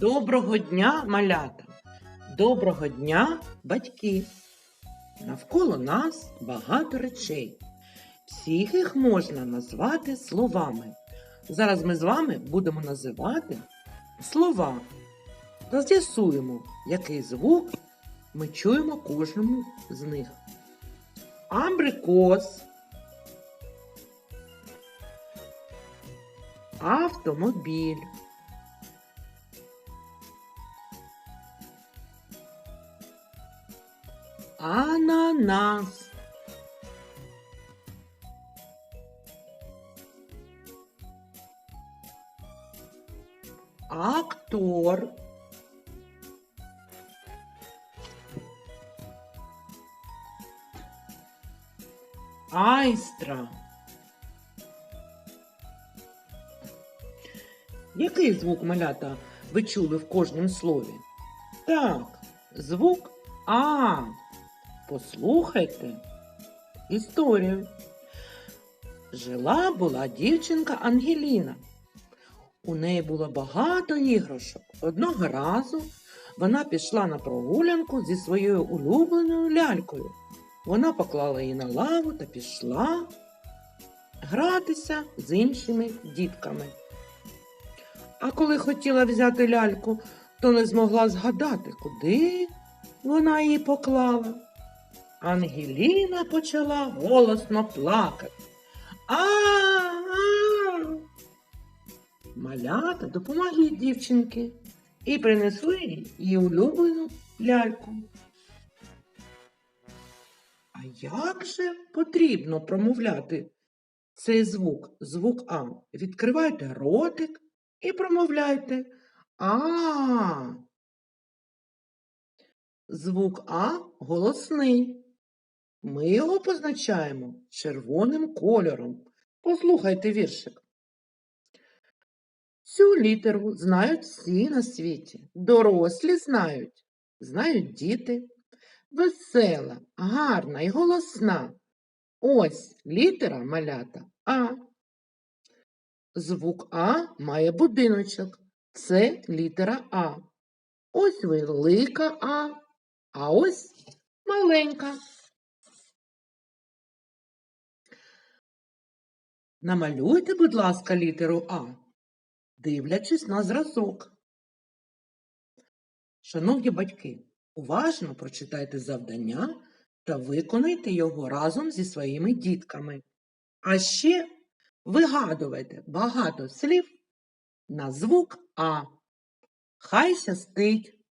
Доброго дня, малята! Доброго дня, батьки! Навколо нас багато речей. Всіх їх можна назвати словами. Зараз ми з вами будемо називати слова та з'ясуємо, який звук ми чуємо кожному з них. Абрикос, автомобіль, ананас, актор, айстра. Який звук малята ви чули в кожнім слові? Так, звук А. Послухайте історію. Жила була дівчинка Ангеліна. У неї було багато іграшок. Одного разу вона пішла на прогулянку зі своєю улюбленою лялькою. Вона поклала її на лаву та пішла гратися з іншими дітками. А коли хотіла взяти ляльку, то не змогла згадати, куди вона її поклала. Ангеліна почала голосно плакати. А, а Малята допомогли дівчинки і принесли її улюблену ляльку. А як же потрібно промовляти цей звук, звук А? Відкривайте ротик і промовляйте А. Звук А голосний. Ми його позначаємо червоним кольором. Послухайте віршик. Цю літеру знають всі на світі. Дорослі знають, знають діти. Весела, гарна і голосна. Ось літера малята А. Звук А має будиночок. Це літера А. Ось велика А, а ось маленька. Намалюйте, будь ласка, літеру А, дивлячись на зразок. Шановні батьки, уважно прочитайте завдання та виконайте його разом зі своїми дітками. А ще вигадувайте багато слів на звук А. Хай щастить!